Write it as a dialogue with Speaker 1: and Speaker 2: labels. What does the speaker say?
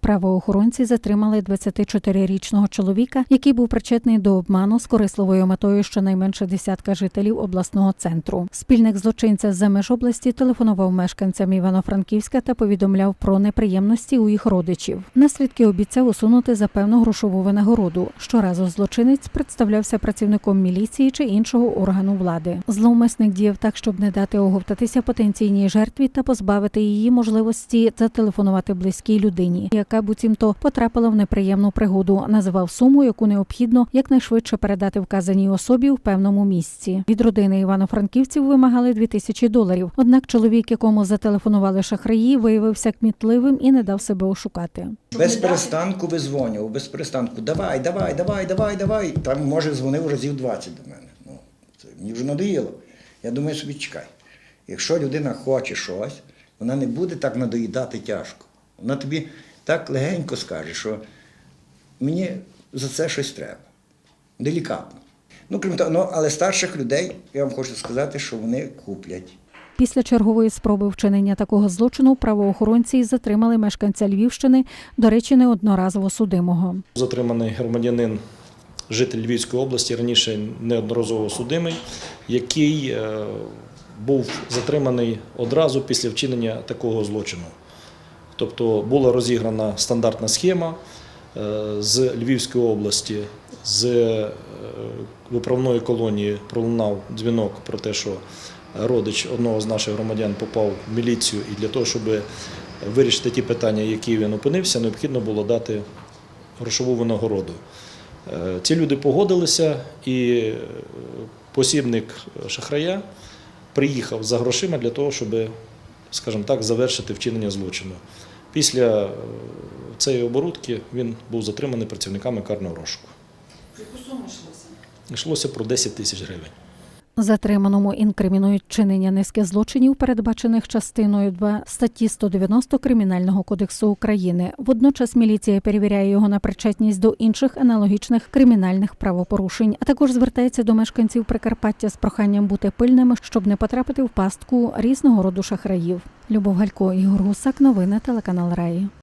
Speaker 1: Правоохоронці затримали 24-річного чоловіка, який був причетний до обману з корисливою метою щонайменше десятка жителів обласного центру. Спільник злочинця з меж області телефонував мешканцям Івано-Франківська та повідомляв про неприємності у їх родичів. Наслідки обіцяв усунути за певну грошову винагороду. Щоразу злочинець представлявся працівником міліції чи іншого органу влади. Зловмисник діяв так, щоб не дати оговтатися потенційній жертві та позбавити її можливості зателефонувати близькій людині, яка буцімто потрапила в неприємну пригоду. Називав суму, яку необхідно якнайшвидше передати вказаній особі в певному місці. Від родини івано-франківців вимагали 2 тисячі доларів. Однак чоловік, якому зателефонували шахраї, виявився кмітливим і не дав себе ошукати.
Speaker 2: Без перестанку визвонював, без перестанку. Давай, давай, давай, давай, давай. Там, може, дзвонив разів 20 до мене. Ну, це мені вже надоїло. Я думаю, собі чекай. Якщо людина хоче щось, вона не буде так надоїдати тяжко. Вона тобі так легенько скаже, що мені за це щось треба. Делікатно. Ну, крім того, ну, але старших людей, я вам хочу сказати, що вони куплять.
Speaker 1: Після чергової спроби вчинення такого злочину правоохоронці затримали мешканця Львівщини, до речі, неодноразово судимого.
Speaker 3: Затриманий громадянин, житель Львівської області, раніше неодноразово судимий, який е, був затриманий одразу після вчинення такого злочину. Тобто була розіграна стандартна схема е, з Львівської області, з е, виправної колонії пролунав дзвінок про те, що родич одного з наших громадян попав в міліцію, і для того, щоб вирішити ті питання, які він опинився, необхідно було дати грошову винагороду. Е, Ці люди погодилися, і посібник шахрая приїхав за грошима для того, щоб, скажімо так, завершити вчинення злочину. Після е, цієї оборудки він був затриманий працівниками карного розшуку. Яку суму йшлося? Йшлося про 10 тисяч гривень.
Speaker 1: Затриманому інкримінують чинення низки злочинів, передбачених частиною 2 статті 190 Кримінального кодексу України. Водночас міліція перевіряє його на причетність до інших аналогічних кримінальних правопорушень, а також звертається до мешканців Прикарпаття з проханням бути пильними, щоб не потрапити в пастку різного роду шахраїв. Любов Галько, Ігор Гусак, новини телеканал Раї.